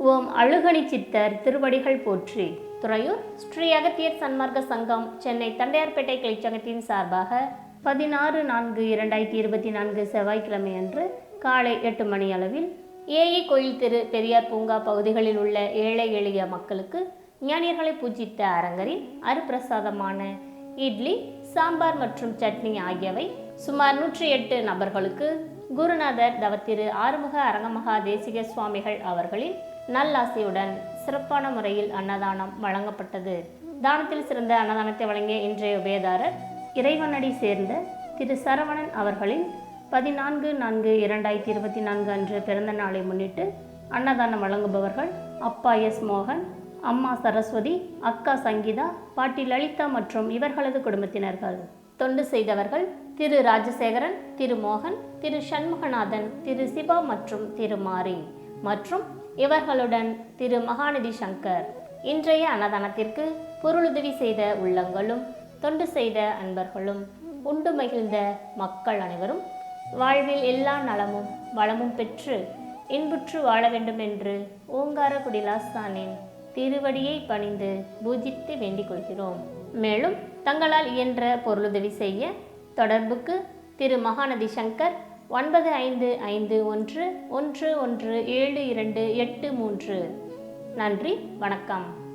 ஓம் அழுகணி சித்தர் திருவடிகள் போற்றி. துறையூர் ஸ்ரீ அகத்தியர் சன்மார்க்க சங்கம் சென்னை தண்டையார்பேட்டை கிளைச்சங்கத்தின் சார்பாக பதினாறு நான்கு இரண்டாயிரத்தி இருபத்தி நான்கு செவ்வாய்க்கிழமை அன்று காலை எட்டு மணி அளவில் ஏஇ கோயில் திரு பெரியார் பூங்கா பகுதிகளில் உள்ள ஏழை எளிய மக்களுக்கு ஞானியர்களை பூஜித்த அரங்கரின் அருப்பிரசாதமான இட்லி சாம்பார் மற்றும் சட்னி ஆகியவை சுமார் நூற்றி எட்டு நபர்களுக்கு குருநாதர் தவத்திரு ஆறுமுக அரங்கமகா தேசிக சுவாமிகள் அவர்களின் நல்லாசையுடன் சிறப்பான முறையில் அன்னதானம் வழங்கப்பட்டது. தானத்தில் சிறந்த அன்னதானத்தை வழங்கிய இன்றைய உபயதாரர் இறைவனடி சேர்ந்த திரு சரவணன் அவர்களின் பதினான்கு நான்கு இரண்டாயிரத்தி இருபத்தி நான்கு அன்று பிறந்த நாளை முன்னிட்டு அன்னதானம் வழங்குபவர்கள் அப்பா எஸ் மோகன் அம்மா சரஸ்வதி அக்கா சங்கீதா பாட்டி லலிதா மற்றும் இவர்களது குடும்பத்தினர்கள். தொண்டு செய்தவர்கள் திரு ராஜசேகரன் திரு மோகன் திரு சண்முகநாதன் திரு சிவா மற்றும் திரு மாரி மற்றும் இவர்களுடன் திரு மகாநிதி சங்கர். இன்றைய அன்னதானத்திற்கு பொருளுதவி செய்த உள்ளங்களும் தொண்டு செய்த அன்பர்களும் உண்டு மகிழ்ந்த மக்கள் அனைவரும் வாழ்வில் எல்லா நலமும் வளமும் பெற்று இன்புற்று வாழ வேண்டும் என்று ஓங்கார குடிலாஸ்தானின் திருவடியை பணிந்து பூஜித்து வேண்டிக் கொள்கிறோம். மேலும் தங்களால் இயன்ற பொருளுதவி செய்ய தொடர்புக்கு திரு மகாநதி சங்கர் ஒன்பது ஐந்து ஐந்து ஒன்று ஒன்று ஒன்று ஏழு இரண்டு எட்டு மூன்று. நன்றி வணக்கம்.